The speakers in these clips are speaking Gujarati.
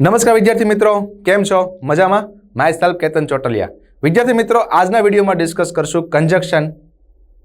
નમસ્કાર વિદ્યાર્થી મિત્રો, કેમ છો? મજામાં? My self Ketan Chotaliya. વિદ્યાર્થી મિત્રો, આજના વિડીયોમાં ડિસ્કસ કરશું કન્જક્શન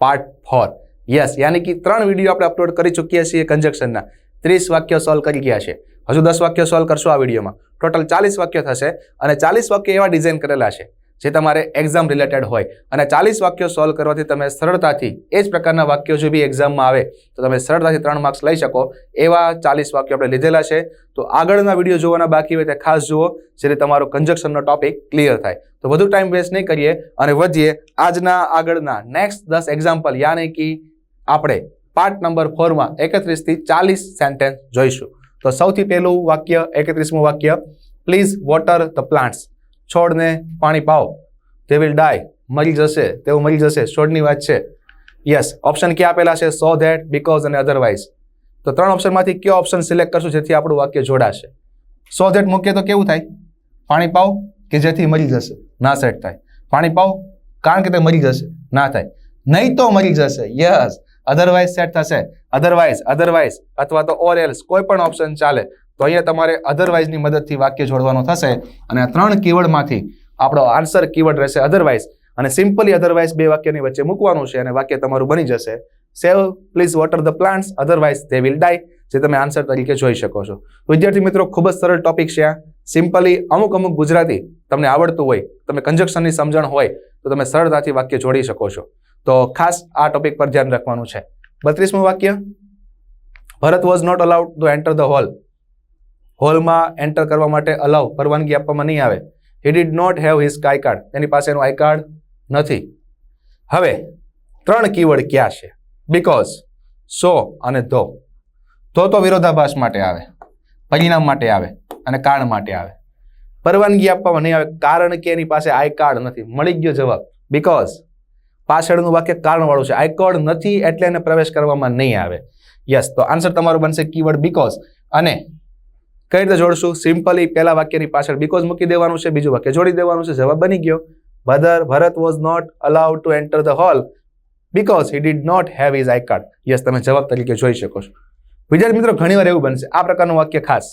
પાર્ટ ફોર યસ યાની કે ત્રણ વીડિયો આપણે અપલોડ કરી ચૂક્યા છીએ કન્જક્શનના ત્રીસ વાક્યો સોલ્વ કરી ગયા છે. હજુ દસ વાક્યો સોલ્વ કરશું આ વિડીયોમાં. ટોટલ ચાલીસ વાક્યો થશે અને ચાલીસ વાક્યો એવા ડિઝાઇન કરેલા છે. જે તમારે એક્ઝામ રિલેટેડ હોય. અને ચાલીસ વાક્યો સોલ્વ કરવાથી તમે સરળતાથી, એ જ પ્રકારના વાક્યો જો બી એક્ઝામમાં આવે, તો તમે સરળતાથી ત્રણ માર્ક્સ લઈ શકો. એવા ચાલીસ વાક્યો આપણે લીધેલા છે. તો આગળના વીડિયો જોવાના બાકી હોય તે ખાસ જુઓ, જેથી તમારો કન્જક્શનનો ટોપિક ક્લિયર થાય. તો વધુ ટાઈમ વેસ્ટ નહીં કરીએ અને વધીએ આજના આગળના નેક્સ્ટ દસ એક્ઝામ્પલ યાને કે આપણે પાર્ટ નંબર ફોરમાં એકત્રીસથી ચાલીસ સેન્ટેન્સ જોઈશું. તો સૌથી પહેલું વાક્ય, એકત્રીસમું વાક્ય પ્લીઝ વોટર ધ પ્લાન્ટ્સ છોડને પાણી પાઓ. તે વિલ ડાય મરી જશે. તેવું મરી જશે. છોડની વાત છે. યસ ઓપ્શન ક્યાં આપેલા છે? સો ધેટ બીકોઝ અને અધરવાઇઝ તો ત્રણ ઓપ્શનમાંથી કયો ઓપ્શન સિલેક્ટ કરશું જેથી આપણું વાક્ય જોડાશે? સો ધેટ મૂકીએ તો કેવું થાય? પાણી પાઓ કે જેથી મરી જશે? ના સેટ થાય. પાણી પાઓ કારણ કે તે મરી જશે? ના થાય. નહીં તો મરી જશે. યસ અધરવાઇઝ સેટ થશે. અધરવાઇઝ અધરવાઇઝ અથવા તો ઓર એલ્સ કોઈ પણ ઓપ્શન ચાલે. તો અહીંયા તમારે અધરવાઇઝની મદદથી વાક્ય જોડવાનું થશે અને આ ત્રણ કીવર્ડમાંથી આપણો આન્સર કીવર્ડ રહેશે અધરવાઇઝ અને સિમ્પલી અધરવાઇઝ બે વાક્યની વચ્ચે મૂકવાનું છે અને વાક્ય તમારું બની જશે. Save please water the plants otherwise they will die જે તમે આન્સર તરીકે જોઈ શકો છો. વિદ્યાર્થી મિત્રો, ખૂબ જ સરળ ટોપિક છે આ. સિમ્પલી અમુક અમુક ગુજરાતી તમને આવડતું હોય, તમે કન્જક્શનની સમજણ હોય, તો તમે સરળતાથી વાક્ય જોડી શકો છો. તો ખાસ આ ટોપિક પર ધ્યાન રાખવાનું છે. બત્રીસમું વાક્ય. Bharat was not allowed to enter the hall હોલમાં એન્ટર કરવા માટે અલાઉ પરવાનગી આપવામાં નહીં આવે. He did not have his I card તેની પાસે એનું આઈ કાર્ડ નથી. હવે, ત્રણ કીવર્ડ ક્યાં છે? બિકોઝ સો અને ધો ધો તો વિરોધાભાસ માટે આવે, પરિણામ માટે આવે અને કારણ માટે આવે. પરવાનગી આપવામાં નહીં આવે કારણ કે એની પાસે આઈ કાર્ડ નથી. મળી ગયો જવાબ. બિકોઝ પાછળનું વાક્ય કારણવાળું છે. આઈ કાર્ડ નથી એટલે એને પ્રવેશ કરવામાં નહીં આવે. યસ તો આન્સર તમારો બનશે કીવર્ડ બીકોઝ અને કઈ રીતે જોડશું? સિમ્પલી પહેલા વાક્યની પાછળ બીકોઝ મૂકી દેવાનું છે, બીજું વાક્ય જોડી દેવાનું છે, જવાબ બની ગયો. ભદર Bharat was not allowed to enter the hall because he did not have his I card yes તમે જવાબ તરીકે જોઈ શકો છો. વિદ્યાર્થી મિત્રો ઘણીવાર એવું બનશે આ પ્રકારનું વાક્ય ખાસ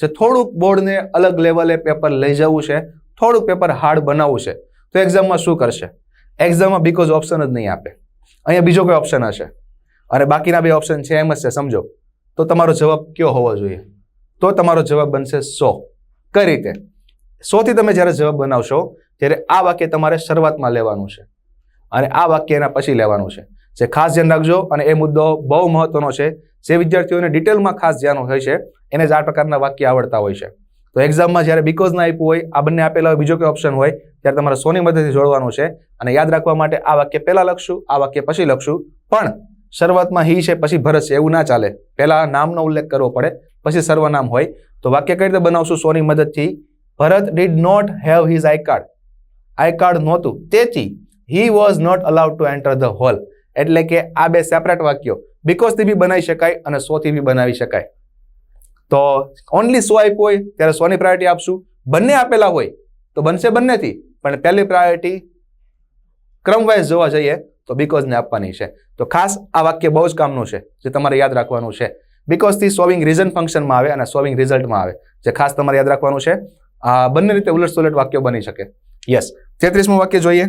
જે થોડુંક બોર્ડને અલગ લેવલે પેપર લઈ જવું છે. થોડુંક પેપર હાર્ડ બનાવવું છે. તો એક્ઝામમાં શું કરશે? એક્ઝામમાં બીકોઝ ઓપ્શન જ નહીં આપે. અહીંયા બીજો કોઈ ઓપ્શન હશે? અને બાકીના બે ઓપ્શન છે, એમ જ છે, સમજો. તો તમારો જવાબ કયો હોવો જોઈએ? તો તમારો જવાબ બનશે સો. કઈ રીતે? સોથી તમે જ્યારે જવાબ બનાવશો, ત્યારે આ વાક્ય તમારે શરૂઆતમાં લેવાનું છે. અને આ વાક્ય એના પછી લેવાનું છે. જે ખાસ ધ્યાન રાખજો અને એ મુદ્દો બહુ મહત્વનો છે. જે વિદ્યાર્થીઓને ડિટેલમાં ખાસ ધ્યાન હોય છે, એને જ આ પ્રકારના વાક્ય આવડતા હોય છે. તો એક્ઝામમાં જ્યારે બીકોઝ ના આપ્યું હોય, આ બંને આપેલા હોય, બીજો કોઈ ઓપ્શન હોય, ત્યારે તમારે સોની મદદથી જોડવાનું છે. અને યાદ રાખવા માટે આ વાક્ય પહેલાં લખશું, આ વાક્ય પછી લખશું. પણ શરૂઆતમાં હી છે, પછી ભરત છે, એવું ના ચાલે. પહેલાં નામનો ઉલ્લેખ કરવો પડે. પછી સર્વનામ હોય, તો વાક્ય કઈ રીતે બનાવશું સોની મદદથી? Bharat did not have his I card I card નહોતું. તેથી he was not allowed to enter the hall એટલે કે આ બે સેપરેટ વાક્યો. બીકોઝથી બી બનાવી શકાય અને સોથી બી બનાવી શકાય. તો ઓનલી સો આપ્યું હોય, ત્યારે સોની પ્રાયોરિટી આપશું. બંને આપેલા હોય, તો બનશે બંનેથી. પણ પહેલી પ્રાયોરિટી ક્રમવાઇઝ જોવા જઈએ, તો બીકોઝને આપવાની છે. તો ખાસ આ વાક્ય બહુ જ કામનું છે, જે તમારે યાદ રાખવાનું છે. બીકોઝથી સોવિંગ રીઝન ફંક્શનમાં આવે અને સોવિંગ રિઝલ્ટમાં આવે. જે ખાસ તમારે યાદ રાખવાનું છે, આ બંને રીતે ઉલટ સુલટ વાક્યો બની શકે. યસ તેત્રીસમું વાક્ય જોઈએ.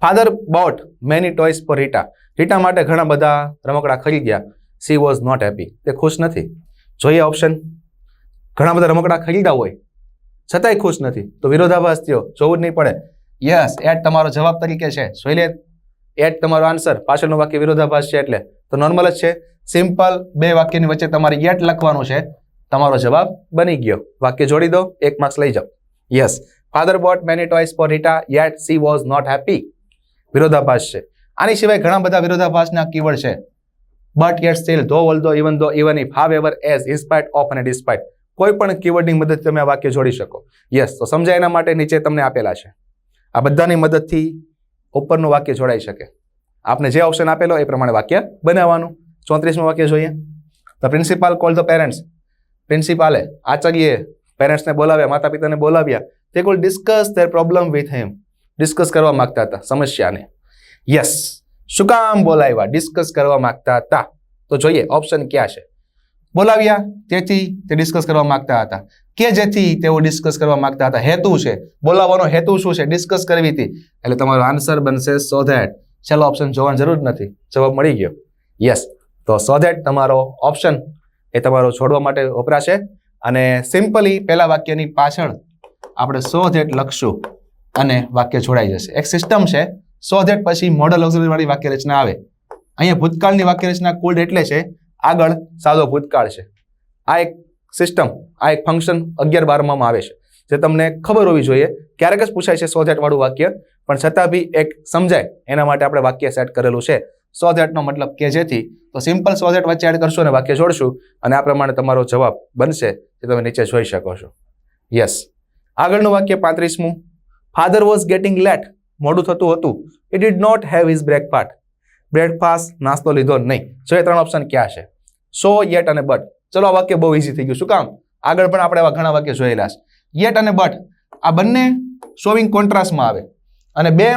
Father bought many toys for Rita Rita માટે ઘણા બધા રમકડા ખરીદ્યા. સી વોઝ નોટ હેપી તે ખુશ નથી. જોઈએ ઓપ્શન ઘણા બધા રમકડા ખરીદ્યા હોય. છતાંય ખુશ નથી. તો વિરોધાભાસ થયો. જોવું જ નહીં પડે. યસ એટ તમારો જવાબ તરીકે છે. જોઈ લે. એટ તમારો આન્સર પાછળનું વાક્ય વિરોધાભાસ છે એટલે. તો નોર્મલ જ છે. સિમ્પલ બે વાક્યની વચ્ચે તમારે યેટ લખવાનું છે. તમારો જવાબ બની ગયો. વાક્ય જોડી દો. એક માર્ક્સ લઈ જાઓ. Yes father bought many toys for Rita yet she was not happy વિરોધાભાસ છે. આની સિવાય ઘણા બધા વિરોધાભાસના કીવર્ડ છે. But yet still though although even though even if however as in spite of અને ડિસ્પાઇટ કોઈ પણ કીવર્ડની મદદથી તમે આ વાક્ય જોડી શકો. યસ તો સમજાય એના માટે નીચે તમને આપેલા છે. આ બધાની મદદથી ઉપરનું વાક્ય જોડાઈ શકે. આપને જે ઓપ્શન આપેલો એ પ્રમાણે વાક્ય બનાવવાનું. ચોત્રીસમું વાક્ય જોઈએ. The principal call the parents પ્રિન્સિપાલે આચાર્યએ પેરેન્ટ્સને બોલાવ્યા માતા પિતાને બોલાવ્યા. They call discuss their problem with him discuss કરવા માંગતા હતા, સમસ્યાને. યસ શું કામ બોલાવ્યા? ડિસ્કસ કરવા માંગતા હતા. તો જોઈએ ઓપ્શન ક્યાં છે? બોલાવ્યા. તેથી તે ડિસ્કસ કરવા માંગતા હતા. કે જેથી તેઓ ડિસ્કસ કરવા માંગતા હતા? હેતુ છે. બોલાવવાનો હેતુ શું છે? ડિસ્કસ કરવી હતી. એટલે તમારો આન્સર બનશે સો ધેટ છેલ્લો ઓપ્શન જોવાની જરૂર નથી. જવાબ મળી ગયો. યસ તો સો ધેટ તમારો ઓપ્શન એ તમારો છોડવા માટે વપરાશે. અને સિમ્પલી પહેલા વાક્યની પાછળ આપણે સો ધેટ લખશું અને વાક્ય જોડાઈ જશે. એક સિસ્ટમ છે. સો ધેટ પછી મોડલ ઓક્ઝિલરી વાળી વાક્ય રચના આવે. અહીંયા ભૂતકાળની વાક્ય રચના કુલ એટલે છે. આગળ સાદો ભૂતકાળ છે. આ એક સિસ્ટમ આ એક ફંક્શન અગિયાર બારમાં આવે છે. જે તમને ખબર હોવી જોઈએ, ક્યારેક જ પૂછાય છે સો વાળું વાક્ય, પણ છતાં બી એક સમજાય. એના માટે આપણે વાક્ય સેટ કરેલું છે. સો ધેટનો મતલબ કે જેથી, તો સિમ્પલ સો ધેટ વચ્ચે એડ કરશો અને વાક્ય જોડશું, અને આ પ્રમાણે તમારો જવાબ બનશે, જે તમે નીચે જોઈ શકો છો. યસ આગળનું વાક્ય પાંત્રીસમું. ફાધર વોઝ ગેટિંગ લેટ મોડું થતું હતું. It did not have his breakfast breakfast નાસ્તો લીધો નહીં. જો એ ત્રણ ઓપ્શન ક્યાં છે? સો યેટ અને બટ. ચલો આ વાક્ય બહુ ઇઝી થઈ ગયું. શું કામ? આગળ પણ આપણે એવા ઘણા વાક્ય જોયેલા છે. યેટ અને બટ. આ બંને સોવિંગ કોન્ટ્રાસ્ટમાં આવે. અને બે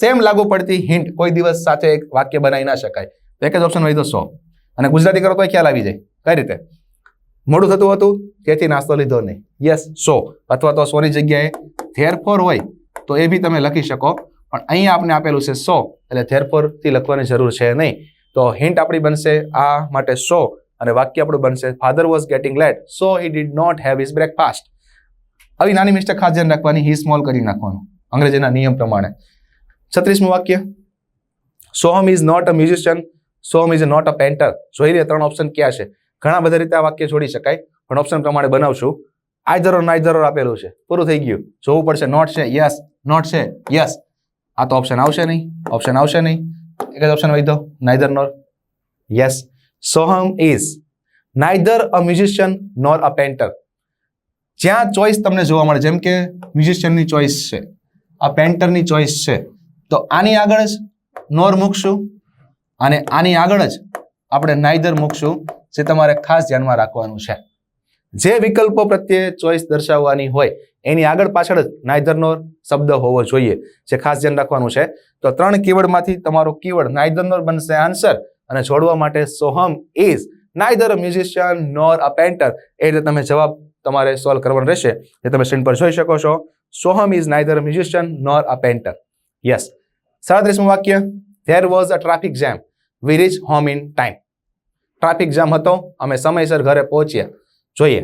સેમ લાગુ પડતી હિન્ટ કોઈ દિવસ સાથે એક વાક્ય બનાવી ના શકાય. તો એક જ ઓપ્શન હોય તો સો. અને ગુજરાતી કરો તો ખ્યાલ આવી જાય. કઈ રીતે? મોડું થતું હતું? તેથી નાસ્તો લીધો નહીં? Yes so. અથવા તો સોની જગ્યાએ થેરફોર હોય, તો એ બી તમે લખી શકો. પણ અહીંયા આપણે આપેલું છે સો. એટલે થેરફોરથી લખવાની જરૂર છે નહીં. તો હિન્ટ આપણી બનશે આ માટે સો અને વાક્ય આપણું બનશે father was getting late so he did not have his breakfast આવી નાની મિસ્ટેક ખાસ ધ્યાન રાખવાની હી સ્મોલ કરી નાખવાનું, અંગ્રેજીના નિયમ પ્રમાણે. છત્રીસમું વાક્ય Soham is not a musician Soham is not a painter જોઈ લે ત્રણ ઓપ્શન ક્યાં છે. ઘણા બધા રીતે આ વાક્ય છોડી શકાય, પણ ઓપ્શન પ્રમાણે બનાવશું. આઈધર ઓર નાઈધર ઓર આપેલું છે. પૂરું થઈ ગયું. જોવું પડશે નોટ છે યસ નોટ છે યસ આ તો ઓપ્શન આવશે નહીં ઓપ્શન આવશે નહીં. એક જ ઓપ્શન હોય તો neither nor yes Soham is neither a musician nor a painter જ્યાં ચોઈસ તમને જોવા મળે, જેમ કે મ્યુઝિશિયનની ચોઈસ છે, આ પેન્ટરની ચોઈસ છે, તો આની આગળ જ નોર મૂકશું, અને આની આગળ જ આપણે નાઈધર મૂકશું, જે તમારે ખાસ ધ્યાનમાં રાખવાનું છે. જે વિકલ્પો પ્રત્યે ચોઈસ દર્શાવવાની હોય એની આગળ પાછળ જ નાઈધર નોર શબ્દ હોવો જોઈએ, જે ખાસ ધ્યાન રાખવાનું છે. તો ત્રણ કીવર્ડમાંથી તમારો કીવર્ડ નાઈધર નોર બનશે આન્સર અને જોડવા માટે Soham is neither a musician nor a painter એ રીતે તમે જવાબ તમારે સોલ્વ કરવાનો રહેશે, જે તમે સ્ક્રીન પર જોઈ શકો છો. Soham is neither a musician nor a painter yes સાડત્રીસમું વાક્ય. There was a traffic jam we reach home in time traffic jam હતો. અમે સમયસર ઘરે પહોંચ્યા. જોઈએ.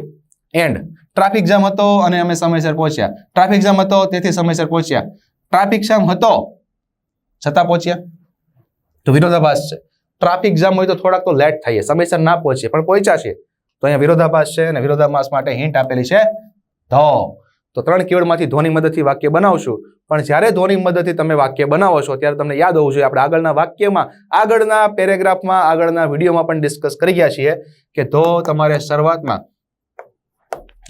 એન્ડ ટ્રાફિક જામ હતો અને અમે સમયસર પહોંચ્યા. ટ્રાફિક જામ હતો, તેથી સમયસર પહોંચ્યા. ટ્રાફિક જામ હતો, છતાં પહોંચ્યા. તો વિરોધાભાસ છે. ટ્રાફિક જામ હોય તો થોડાક તો લેટ થઈએ સમયસર ના પહોંચીએ પણ પહોંચ્યા છે. તો અહીંયા વિરોધાભાસ છે અને વિરોધાભાસ માટે હિન્ટ આપેલી છે ધો. તો ત્રણ કીવડમાંથી ધોની મદદથી વાક્ય બનાવશું. પણ જ્યારે ધોની મદદથી તમે વાક્ય બનાવો છો, ત્યારે તમને યાદ હોવું જોઈએ, આપણે આગળના વાક્યમાં, આગળના પેરેગ્રાફમાં આગળના વિડીયોમાં પણ ડિસ્કસ કરી ગયા છીએ કે ધો તમારે શરૂઆતમાં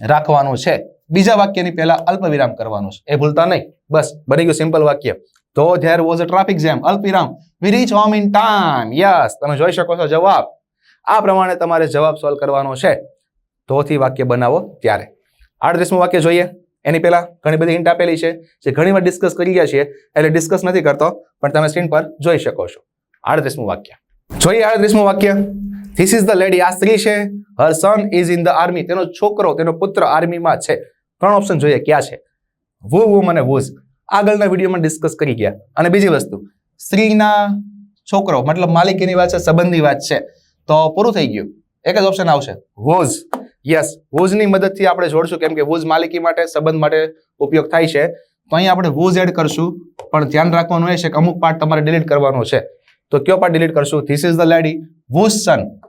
રાખવાનું છે. બીજા વાક્યની પહેલા અલ્પ વિરામ કરવાનું છે. એ ભૂલતા નહીં. બસ, બની ગયું સિમ્પલ વાક્ય. તો ધેર વોઝ અ ટ્રાફિક જેમ અલ્પ વિરામ we reach home in time yes તમે જોઈ શકો છો જવાબ. આ પ્રમાણે તમારે જવાબ સોલ્વ કરવાનો છે. તોથી વાક્ય બનાવો ત્યારે. આડત્રીસમું વાક્ય જોઈએ. એની પહેલા ઘણી બધી હિન્ટ આપેલી છે જે ઘણી વાર ડિસ્કસ કરી ગયા છીએ. એટલે ડિસ્કસ નથી કરતો, પણ તમે સ્ક્રીન પર જોઈ શકો છો. આડત્રીસમું વાક્ય. જોઈએ આડત્રીસમું વાક્ય. ધીસ ઇઝ ધ લેડી આ સ્ત્રી છે. Her son is in the army તેનો છોકરો, તેનો પુત્ર આર્મીમાં છે. ત્રણ ઓપ્શન જોઈએ, ક્યાં છે? વુ વુમ અને વુઝ આગળના વિડીયોમાં ડિસ્કસ કરી ગયા. અને બીજી વસ્તુ, સ્ત્રીના છોકરો, મતલબ માલિકીની વાત છે સંબંધની વાત છે. તો પૂરું થઈ ગયું. એક જ ઓપ્શન આવશે. વોઝ યસ વોઝની મદદથી આપણે જોડશું કેમ કે વોઝ માલિકી માટે, સંબંધ માટે ઉપયોગ થાય છે. તો અહીં આપણે વોઝ એડ કરશું. પણ ધ્યાન રાખવાનું એ છે કે અમુક પાર્ટ તમારે ડિલીટ કરવાનો છે. તો કયો પાર્ટ ડિલીટ કરશું? This is the lady whose son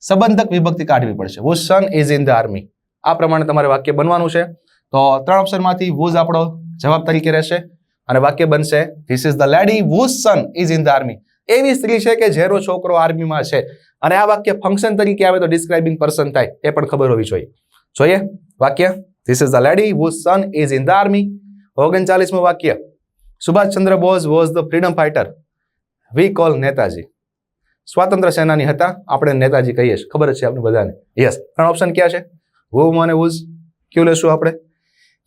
સંબંધક વિભક્તિ કાઢવી પડશે. Whose son is in the army આ પ્રમાણે તમારે વાક્ય બનવાનું છે. તો ત્રણ ઓપ્શનમાંથી વોઝ આપણો જવાબ તરીકે રહેશે. અને વાક્ય બનશે this is the lady whose son is in the army એવી સ્ત્રી છે કે જેનો છોકરો આર્મીમાં છે. અને આ વાક્ય ફંક્શન તરીકે આવે તો ડિસ્ક્રાઇબિંગ પર્સન થાય. એ પણ ખબર હોવી જોઈએ. જોઈએ, વાક્ય. This is the lady whose son is in the army ઓગણચાલીસમું વાક્ય. Subhash Chandra Bose was the freedom fighter we call Netaji સ્વાતંત્ર્ય સેનાની હતા. આપણે નેતાજી કહીએ છીએ. ખબર છે આપણે બધાને. યસ ત્રણ ઓપ્શન ક્યાં છે? હુમ અને વુઝ કયું લેશું આપણે?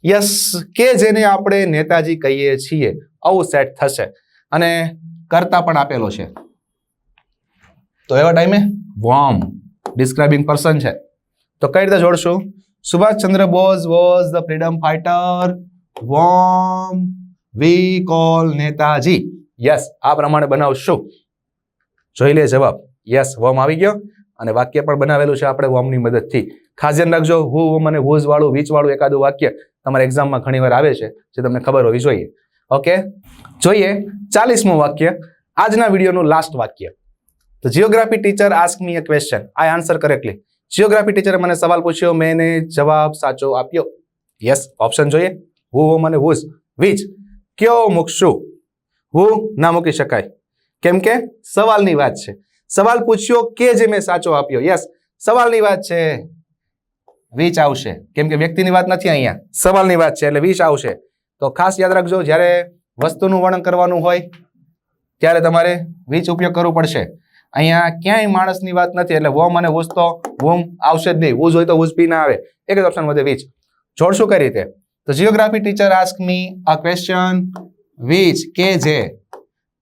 યસ કે જેને આપણે નેતાજી કહીએ છીએ. આવું સેટ થશે. અને કરતા પણ આપેલો છે. તો એવા ટાઈમે વોમ ડિસ્ક્રાઇબિંગ પર્સન છે. તો કઈ રીતે જોડશું? Subhash Chandra Bose was the freedom fighter whom we call Netaji. Yes આ પ્રમાણે બનાવશું. જોઈ લે જવાબ. યસ વોમ આવી ગયો. અને વાક્ય પણ બનાવેલું છે આપણે વોમની મદદથી. ખાસ ધ્યાન રાખજો હુ વોમ અને વોઝ વાળું વીચ વાળું એકાદું વાક્ય તમારા એક્ઝામમાં ઘણીવાર આવે છે, જે તમને ખબર હોવી જોઈએ. ઓકે જોઈએ ચાલીસમું વાક્ય, આજના વિડીયોનું લાસ્ટ વાક્ય. તો geography teacher ask me a question I answer correctly geography ટીચરે મને સવાલ પૂછ્યો મેં એને જવાબ સાચો આપ્યો. યસ ઓપ્શન જોઈએ. હુ વોમ અને હુઝ વીચ કયો મૂકશું? હું ના મૂકી શકાય. કેમ કે સવાલની વાત છે. સવાલ પૂછ્યો કે જે મેં સાચો આપ્યો? યસ સવાલની વાત છે વીચ આવશે. કેમ કે વ્યક્તિની વાત નથી અહીંયા. સવાલની વાત છે, એટલે વીચ આવશે. તો ખાસ યાદ રાખજો, જ્યારે વસ્તુનું વર્ણન કરવાનું હોય, ત્યારે તમારે વીચ ઉપયોગ કરવો પડશે. અહીંયા ક્યાંય માણસની વાત નથી, એટલે વોમ અને વૂઝ તો વોમ આવશે જ નહીં. વૂઝ હોય તો વૂઝ બી ના આવે. એક જ ઓપ્શન વધે વીચ જોડશું કઈ રીતે? તો geography teacher ask me a question which કે જે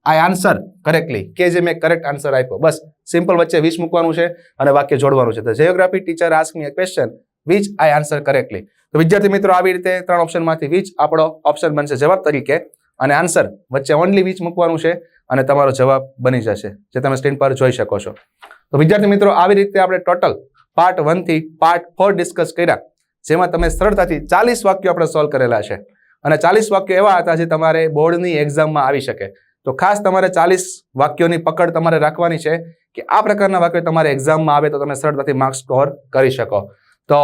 આઈ આન્સર કરેક્ટલી કે જે મેં કરેક્ટ આન્સર આપ્યો. બસ સિમ્પલ વચ્ચે વીચ મૂકવાનું છે અને વાક્ય જોડવાનું છે. તો geography teacher ask me a question which I answer correctly તો વિદ્યાર્થી મિત્રો, આવી રીતે ત્રણ ઓપ્શનમાંથી વીચ આપણો ઓપ્શન બનશે જવાબ તરીકે અને આન્સર વચ્ચે ઓનલી વીચ મૂકવાનું છે અને તમારો જવાબ બની જશે, જે તમે સ્ક્રીન પર જોઈ શકો છો. તો વિદ્યાર્થી મિત્રો, આવી રીતે આપણે ટોટલ પાર્ટ વનથી પાર્ટ ફોર ડિસ્કસ કર્યા, જેમાં તમે સરળતાથી ચાલીસ વાક્યો આપણે સોલ્વ કરેલા છે. અને ચાલીસ વાક્યો એવા હતા જે તમારે બોર્ડની એક્ઝામમાં આવી શકે. તો ખાસ તમારે ચાલીસ વાક્યોની પકડ તમારે રાખવાની છે કે આ પ્રકારના વાક્યો તમારે એક્ઝામમાં આવે તો તમે સરળતાથી માર્ક્સ સ્કોર કરી શકો. તો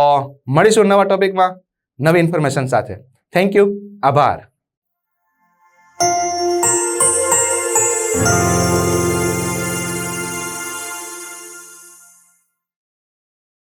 મળીશું નવા ટોપિકમાં નવી ઇન્ફોર્મેશન સાથે. થેન્ક યુ આભાર.